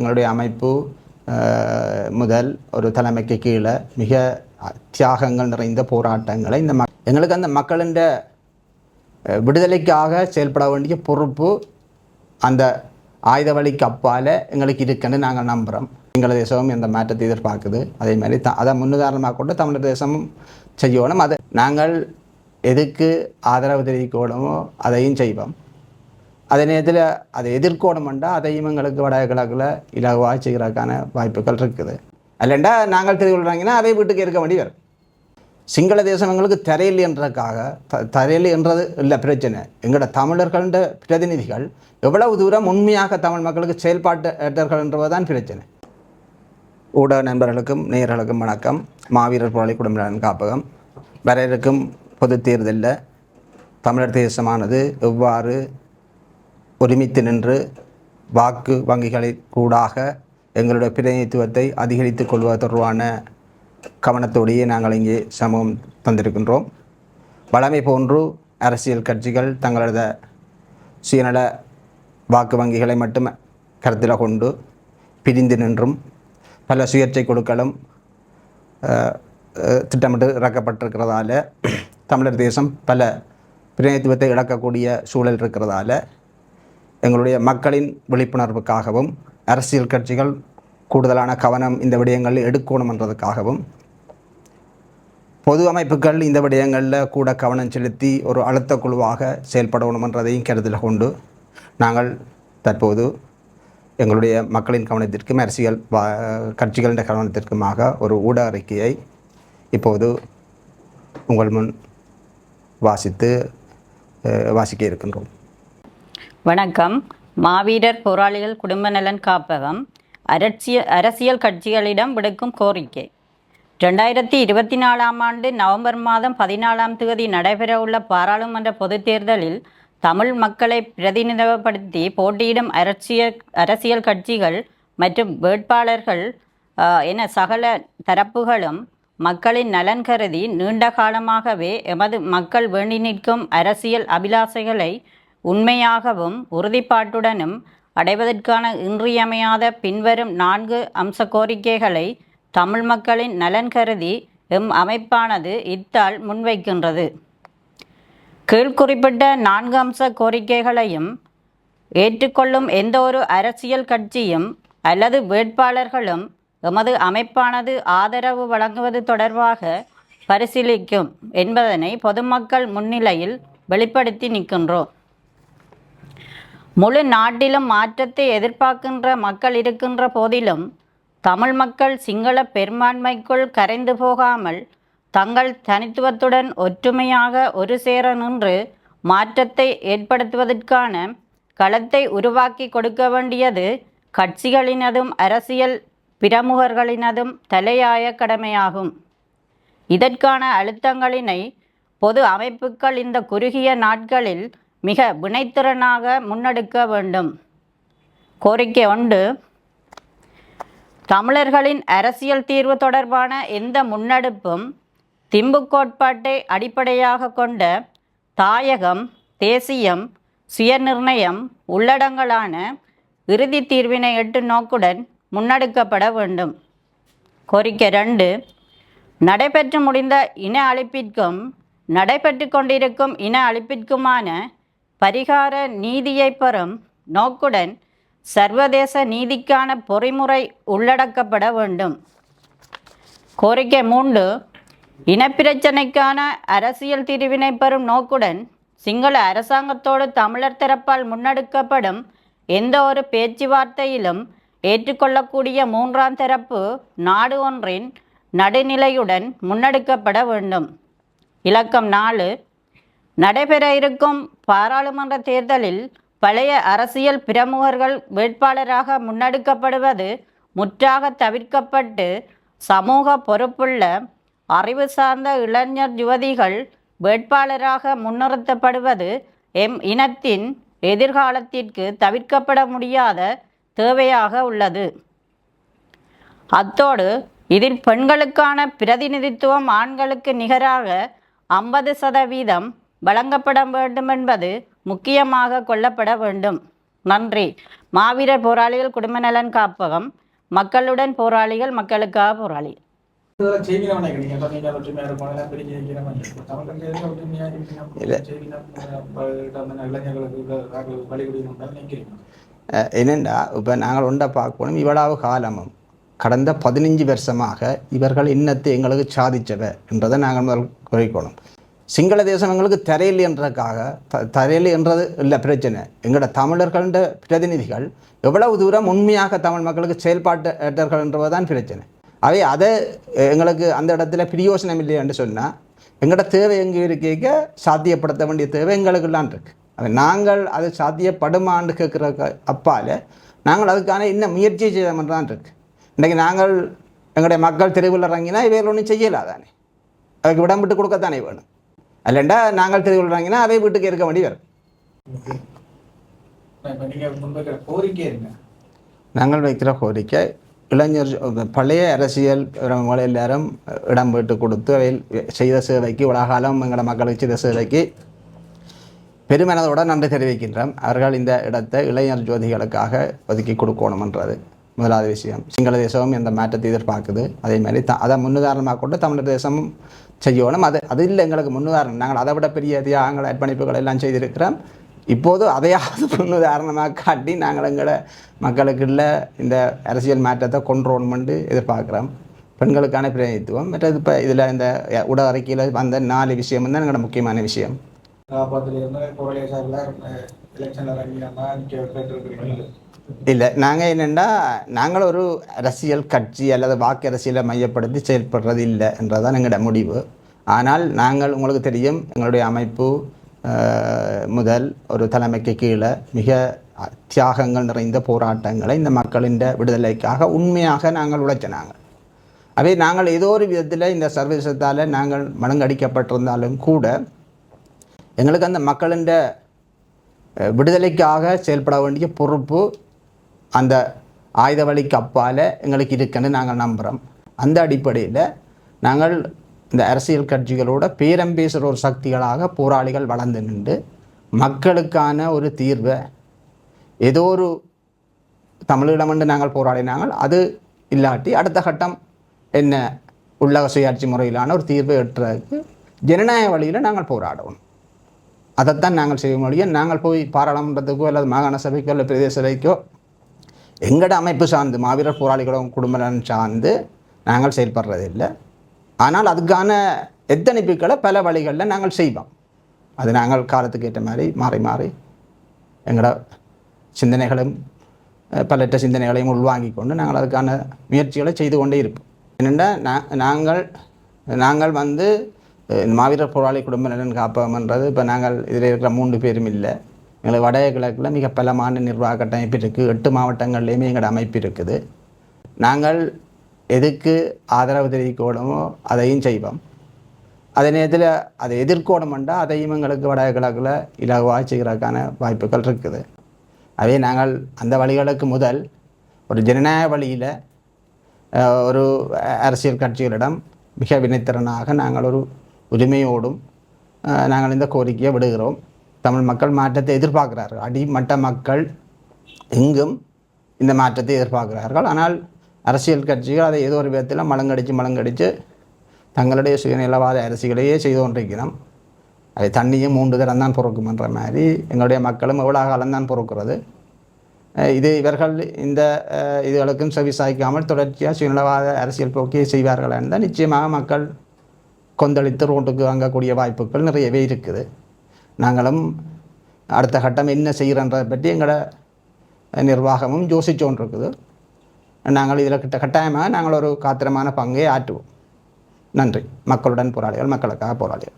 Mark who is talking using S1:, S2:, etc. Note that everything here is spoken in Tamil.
S1: எங்களுடைய அமைப்பு முதல் ஒரு தலைமைக்கு கீழே மிக தியாகங்கள் நிறைந்த போராட்டங்களை இந்த மக் எங்களுக்கு அந்த மக்களின் விடுதலைக்காக செயல்பட வேண்டிய பொறுப்பு அந்த ஆயுத வழிக்கு அப்பால் எங்களுக்கு இருக்குன்னு நாங்கள் நம்புகிறோம் எங்கள் தேசமும் இந்த மாற்றத்தை எதிர்பார்க்குது? அதே மாதிரி த அதை முன்னுதாரணமாக கொண்டு தமிழர் தேசமும் செய்யணும். அதை நாங்கள் எதுக்கு ஆதரவு தெரிவிக்கணுமோ அதையும் செய்வோம். அதே நேரத்தில் அதை எதிர்க்கணுமெண்டா அதையும் எங்களுக்கு வடகிழக்கில் இலகுவாக செய்கிறதுக்கான வாய்ப்புகள் இருக்குது. அல்லண்டா நாங்கள் தெரிவிக்கிறாங்கன்னா அதை வீட்டுக்கு இருக்க வேண்டி வரும். சிங்கள தேசம் எங்களுக்கு தரையில் என்றதுக்காக த தரையில் என்றது இல்லை பிரச்சனை. எங்களோட தமிழர்கள்ன்ற பிரதிநிதிகள் எவ்வளவு தூரம் உண்மையாக தமிழ் மக்களுக்கு செயல்பாட்டர்கள் தான் பிரச்சனை. ஊடக நண்பர்களுக்கும் நேயர்களுக்கும் வணக்கம். மாவீரர் போராளி குடும்ப காப்பகம். வர இருக்கும் பொது தேர்தலில் தமிழர் தேசமானது எவ்வாறு ஒருமித்து நின்று வாக்கு வங்கிகளை கூடாக எங்களுடைய பிரதிநிதித்துவத்தை அதிகரித்து கொள்வது தொடர்பான கவனத்தோடையே நாங்கள் இங்கே சமூகம் தந்திருக்கின்றோம். வழமை போன்று அரசியல் கட்சிகள் தங்களது சுயநல வாக்கு வங்கிகளை மட்டும் கருத்தில் கொண்டு பிரிந்து நின்றும். பல சுயேட்சை குழுக்களும் திட்டமிட்டு இறக்கப்பட்டிருக்கிறதால தமிழர் தேசம் பல பிரதிநிதித்துவத்தை இழக்கக்கூடிய சூழல் இருக்கிறதால எங்களுடைய மக்களின் விழிப்புணர்வுக்காகவும் அரசியல் கட்சிகள் கூடுதலான கவனம் இந்த விடயங்களில் எடுக்கணும் என்றதுக்காகவும் பொது அமைப்புகள் இந்த விடயங்களில் கூட கவனம் செலுத்தி ஒரு அழுத்த குழுவாக செயல்படணும் என்றதையும் கருத்தில் கொண்டு நாங்கள் தற்போது எங்களுடைய மக்களின் கவனத்திற்கும் அரசியல் வா- கட்சிகளின் கவனத்திற்குமாக ஒரு ஊடக அறிக்கையை இப்போது உங்கள் முன் வாசித்து வாசிக்க இருக்கின்றோம்.
S2: வணக்கம். மாவீரர் போராளிகள் குடும்ப நலன் காப்பகம் அரசியல் அரசியல் கட்சிகளிடம் விடுக்கும் கோரிக்கை. ரெண்டாயிரத்தி இருபத்தி நாலாம் ஆண்டு நவம்பர் மாதம் பதினாலாம் தேதி நடைபெறவுள்ள பாராளுமன்ற பொதுத் தேர்தலில் தமிழ் மக்களை பிரதிநிதித்துவப்படுத்தி போட்டியிடும் அரசியல் அரசியல் கட்சிகள் மற்றும் வேட்பாளர்கள் என சகல தரப்புகளும் மக்களின் நலன் கருதி நீண்ட காலமாகவே எமது மக்கள் வேண்டி நிற்கும் அரசியல் அபிலாசைகளை உண்மையாகவும் உறுதிப்பாட்டுடனும் அடைவதற்கான இன்றியமையாத பின்வரும் நான்கு அம்ச கோரிக்கைகளை தமிழ் மக்களின் நலன் கருதி எம் அமைப்பானது இத்தால் முன்வைக்கின்றது. கீழ்குறிப்பிட்ட நான்கு அம்ச கோரிக்கைகளையும் ஏற்றுக்கொள்ளும் எந்த ஒரு அரசியல் கட்சியும் அல்லது வேட்பாளர்களும் எமது அமைப்பானது ஆதரவு வழங்குவது தொடர்பாக பரிசீலிக்கும் என்பதனை பொதுமக்கள் முன்னிலையில் வெளிப்படுத்தி நிற்கின்றோம். முழு நாட்டிலும் மாற்றத்தை எதிர்பார்க்கின்ற மக்கள் இருக்கின்ற போதிலும் தமிழ் மக்கள் சிங்கள பெரும்பான்மைக்குள் கரைந்து போகாமல் தங்கள் தனித்துவத்துடன் ஒற்றுமையாக ஒரு சேர நின்று மாற்றத்தை ஏற்படுத்துவதற்கான களத்தை உருவாக்கி கொடுக்க வேண்டியது கட்சிகளினதும் அரசியல் பிரமுகர்களினதும் தலையாய கடமையாகும். இதற்கான அழுத்தங்களினை பொது அமைப்புகள் இந்த குறுகிய நாட்களில் மிக வினைத்திறனாக முன்னெடுக்க வேண்டும். கோரிக்கை ஒன்று தமிழர்களின் அரசியல் தீர்வு தொடர்பான எந்த முன்னெடுப்பும் திம்பு கோட்பாட்டை அடிப்படையாக கொண்ட தாயகம் தேசியம் சுயநிர்ணயம் உள்ளடங்கலான இறுதி தீர்வினை எட்டு நோக்குடன் முன்னெடுக்கப்பட வேண்டும். கோரிக்கை ரெண்டு நடைபெற்று முடிந்த இன அழிப்பிற்கும் நடைபெற்று கொண்டிருக்கும் இன அழிப்பிற்குமான பரிகார நீதியை பெறும் நோக்குடன் சர்வதேச நீதிக்கான பொறிமுறை உள்ளடக்கப்பட வேண்டும். கோரிக்கை மூன்று இனப்பிரச்சனைக்கான அரசியல் தீர்வினை பெறும் நோக்குடன் சிங்கள அரசாங்கத்தோடு தமிழர் தரப்பால் முன்னெடுக்கப்படும் எந்த ஒரு பேச்சுவார்த்தையிலும் ஏற்றுக்கொள்ளக்கூடிய மூன்றாம் தரப்பு நாடு ஒன்றின் நடுநிலையுடன் முன்னெடுக்கப்பட வேண்டும். இலக்கம் நாலு நடைபெற இருக்கும் பாராளுமன்ற தேர்தலில் பழைய அரசியல் பிரமுகர்கள் வேட்பாளராக முன்னெடுக்கப்படுவது முற்றாக தவிர்க்கப்பட்டு சமூக பொறுப்புள்ள அறிவு சார்ந்த இளைஞர் யுவதிகள் வேட்பாளராக முன்னிறுத்தப்படுவது எம் இனத்தின் எதிர்காலத்திற்கு தவிர்க்கப்பட முடியாத தேவையாக உள்ளது. அத்தோடு இதில் பெண்களுக்கான பிரதிநிதித்துவம் ஆண்களுக்கு நிகராக ஐம்பது சதவீதம் வழங்கப்பட வேண்டும் என்பது முக்கியமாக கொள்ளப்பட வேண்டும். நன்றி. மாவீரர் போராளிகள் குடும்ப நலன் காப்பகம். மக்களுடன் போராளிகள் மக்களுக்காக
S3: செய்கிறவன் நினைக்கிறீங்க இப்போ நீங்கள்
S1: இப்போ ஒன்றை பார்க்கணும். இவ்வளவு காலமும் கடந்த பதினஞ்சு வருஷமாக இவர்கள் இன்னத்தை எங்களுக்கு சாதிச்சவ என்றதை நாங்கள் முதல் குறைக்கணும். சிங்கள தேசம் எங்களுக்கு தரையில் என்றதுக்காக த தரையில் என்றது இல்லை பிரச்சனை. எங்களோட தமிழர்கள்ன்ற பிரதிநிதிகள் எவ்வளவு தூரம் உண்மையாக தமிழ் மக்களுக்கு செயல்பாட்டர்கள் என்றதுதான் பிரச்சனை. அவை அதை எங்களுக்கு அந்த இடத்துல பிரியோசனம் இல்லை என்று சொன்னால் எங்களோட தேவை எங்கே இருக்க சாத்தியப்படுத்த வேண்டிய தேவை எங்களுக்குள்ளான் இருக்கு. அது நாங்கள் அது சாத்தியப்படுமான்னு கேட்குற அப்பால் நாங்கள் அதுக்கான இன்னும் முயற்சி செய்ய தான் இருக்கு. இன்றைக்கி நாங்கள் எங்களுடைய மக்கள் தெருவில் இறங்கினா இவைகள் ஒன்றும் செய்யலாதானே அதுக்கு விடம் விட்டு கொடுக்கத்தானே வேணும். அல்லண்டா நாங்கள் தெருவில் இறங்கினா அவை வீட்டுக்கு இருக்க வேண்டி வரும்.
S3: நீங்கள்
S1: வைக்கிற கோரிக்கை இளைஞர் பழைய அரசியல் இவங்களை எல்லாரும் இடம் விட்டு கொடுத்து அவையில் செய்த சேவைக்கு உலகாலம் எங்களோட மக்களுக்கு செய்த சேவைக்கு பெருமனதோட நன்றி தெரிவிக்கின்றோம். அவர்கள் இந்த இடத்தை இளைஞர் ஜோதிகளுக்காக ஒதுக்கி கொடுக்கணுமன்றது. முதலாவது விஷயம் சிங்கள தேசமும் இந்த மாற்றத்தை எதிர்பார்க்குது? அதே மாதிரி த அதை முன்னுதாரணமாக கொண்டு தமிழர் தேசமும் செய்யணும். அது அது இல்லை எங்களுக்கு முன்னுதாரணம். நாங்கள் அதை விட பெரிய தியாகங்கள் அர்ப்பணிப்புகள் எல்லாம் செய்திருக்கிறோம். இப்போது அதையாவது முன்னுதாரணமாக காட்டி நாங்கள் எங்களை மக்களுக்குள்ள இந்த அரசியல் மாற்றத்தை கொண்டுறோணுமென்று எதிர்பார்க்குறோம். பெண்களுக்கான பிரதிநிதித்துவம். மற்றது இப்போ இதில் இந்த உட அறிக்கையில் வந்த நாலு விஷயம் தான் எங்களோட முக்கியமான விஷயம்.
S3: காப்பாத்துல இருந்து எலெக்ஷனில் இறங்கி நிற்க
S1: இல்லை நாங்கள் என்னென்னா நாங்கள் ஒரு அரசியல் கட்சி அல்லது வாக்கு அரசியலை மையப்படுத்தி செயல்படுறது இல்லை என்றதான் எங்களோட முடிவு. ஆனால் நாங்கள் உங்களுக்கு தெரியும் எங்களுடைய அமைப்பு முதல் ஒரு தலைமைக்கு கீழே மிக தியாகங்கள் நிறைந்த போராட்டங்களை இந்த மக்களின் விடுதலைக்காக உண்மையாக நாங்கள் உழைச்சினாங்க நாங்கள். அவை நாங்கள் ஏதோ ஒரு விதத்தில் இந்த சர்வதேசத்தால் நாங்கள் மடங்கடிக்கப்பட்டிருந்தாலும் கூட எங்களுக்கு அந்த மக்களின் விடுதலைக்காக செயல்பட வேண்டிய பொறுப்பு அந்த ஆயுத வழிக்கு அப்பால் எங்களுக்கு இருக்குன்னு நாங்கள் நம்புகிறோம் அந்த அடிப்படையில் நாங்கள் இந்த அரசியல் கட்சிகளோட பேரம் பேசுகிற ஒரு சக்திகளாக போராளிகள் வளர்ந்து நின்று மக்களுக்கான ஒரு தீர்வை ஏதோ ஒரு தமிழீழம் என்று நாங்கள் போராடினாங்கள் அது இல்லாட்டி அடுத்த கட்டம் என்ன உள்ளக சுயாட்சி முறையிலான ஒரு தீர்வை எட்டுறதுக்கு ஜனநாயக வழியில் நாங்கள் போராடுவோம். அதைத்தான் நாங்கள் செய்ய முடியும் நாங்கள் போய் பாராளுமன்றத்துக்கோ அல்லது மாகாண சபைக்கோ அல்லது பிரதேச சபைக்கோ எங்களோட அமைப்பு சார்ந்து மாவீரர் போராளிகளும் குடும்பம் சார்ந்து நாங்கள் செயல்படுறது இல்லை ஆனால் அதுக்கான எத்தனைப்புகளை பல வழிகளில் நாங்கள் செய்வோம். அது நாங்கள் காலத்துக்கு ஏற்ற மாதிரி மாறி மாறி எங்களோட சிந்தனைகளும் பலற்ற சிந்தனைகளையும் உள்வாங்கி கொண்டு நாங்கள் அதுக்கான முயற்சிகளை செய்து கொண்டே இருப்போம். என்னென்னா நாங்கள் நாங்கள் வந்து மாவீரர் போராளி குடும்ப நலன் காப்பகம்ன்றது இப்போ நாங்கள் இதில் இருக்கிற மூன்று பேரும் இல்லை. எங்களுக்கு வடய கிழக்கில் மிக பலமான நிர்வாக கட்டமைப்பு இருக்குது எட்டு மாவட்டங்கள்லேயுமே எங்களோட அமைப்பு இருக்குது. நாங்கள் எதுக்கு ஆதரவு தெரிவிக்கணுமோ அதையும் செய்வோம். அதே நேரத்தில் அதை எதிர்க்கணுமெண்டா அதையும் எங்களுக்கு வடகிழக்கில் கிழக்கில் இலகுவாக செய்கிறதுக்கான வாய்ப்புகள் இருக்குது. அதே நாங்கள் அந்த வழிகளுக்கு முதல் ஒரு ஜனநாயக வழியில் ஒரு அரசியல் கட்சிகளிடம் மிக வினைத்திறனாக நாங்கள் ஒரு உரிமையோடும் நாங்கள் இந்த கோரிக்கையை விடுகிறோம். தமிழ் மக்கள் மாற்றத்தை எதிர்பார்க்கிறார்கள். அடிமட்ட மக்கள் எங்கும் இந்த மாற்றத்தை எதிர்பார்க்கிறார்கள். ஆனால் அரசியல் கட்சிகள் அதை ஏதோ ஒரு விதத்தில் மலங்கடித்து மலங்கடித்து தங்களுடைய சுயநிலவாத அரசியலையே செய்து கொண்டிருக்கிறோம். அது தண்ணியும் மூன்று தரம் தான் பொறுக்குமன்ற மாதிரி எங்களுடைய மக்களும் எவ்வளோ காலம்தான் பொறுக்கிறது. இது இவர்கள் இந்த இதுகளுக்கும் செவி சாய்க்காமல் தொடர்ச்சியாக சுயநலவாத அரசியல் போக்கியை செய்வார்கள் என்றால் நிச்சயமாக மக்கள் கொந்தளித்து ரோட்டுக்கு வாங்கக்கூடிய வாய்ப்புகள் நிறையவே இருக்குது. நாங்களும் அடுத்த கட்டம் என்ன செய்கிறன்றதை பற்றி எங்களோட நிர்வாகமும் யோசிச்சோன் இருக்குது நாங்கள் இதில் கிட்ட கட்டாயமாக நாங்கள் ஒரு காத்திரமான பங்கை ஆற்றுவோம். நன்றி. மக்களுடன் போராளிகள் மக்களுக்காக போராளிகள்.